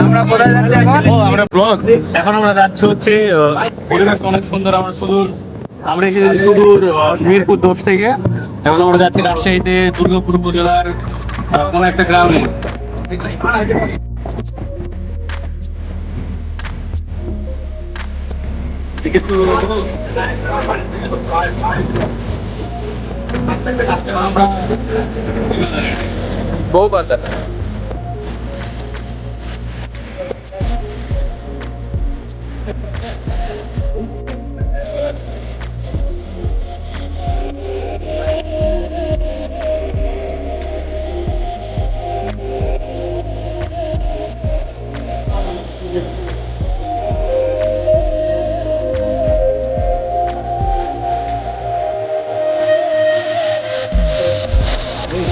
আমরা কোথায় যাচ্ছি এখন? ও আমরা ব্লগ। এখন আমরা যাচ্ছি হচ্ছে পরিবেশ অনেক সুন্দর আমরা সুদূর আমরা এসেছি সুদূর মিরপুর দোষ থেকে। এখন আমরা যাচ্ছি রাজশাহীতে দুর্গাপুর উপজেলার কোনো একটা গ্রামে। বউ বাজার।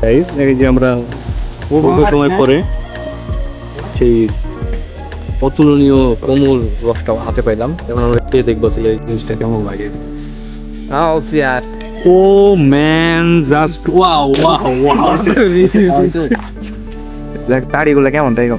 গাইস এই যে আমরা বহু সময় পরে সেই অতুলনীয় কোমল রসটা হাতে পাইলাম। এবং আমরা খেয়ে দেখব আসলে এই জিনিসটা কেমন লাগে। আও সিয়ার ও man just wow wow wow. দেখ তাড়িগুলো কেমন তাই গো?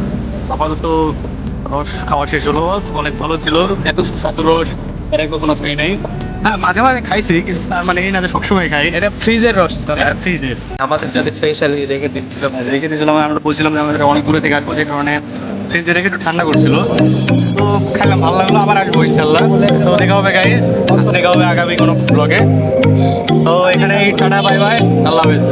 আপাতত রস খাওয়া শেষ হলো অনেক ভালো ছিল। এত সুস্বাদু রস এটা কখনো খাই নাই। হ্যাঁ মাঝে মাঝে খাইছি কিন্তু তার মানে এই না যে সবসময় খাই। এটা ফ্রিজের রস ফ্রিজের। আমাদের যাতে স্পেশালি রেখে দিচ্ছিল রেখে দিয়েছিলাম আমরা বলছিলাম যে আমাদের অনেক দূরে থেকে আসব যে কারণে ফ্রিজে রেখে একটু ঠান্ডা করছিল। তো খেলাম ভালো লাগল আবার আসব ইনশাল্লাহ তো দেখা হবে গাইস দেখা হবে আগামী কোনো ব্লগে তো এখানে টাটা বাই বাই আল্লাহ হাফেজ।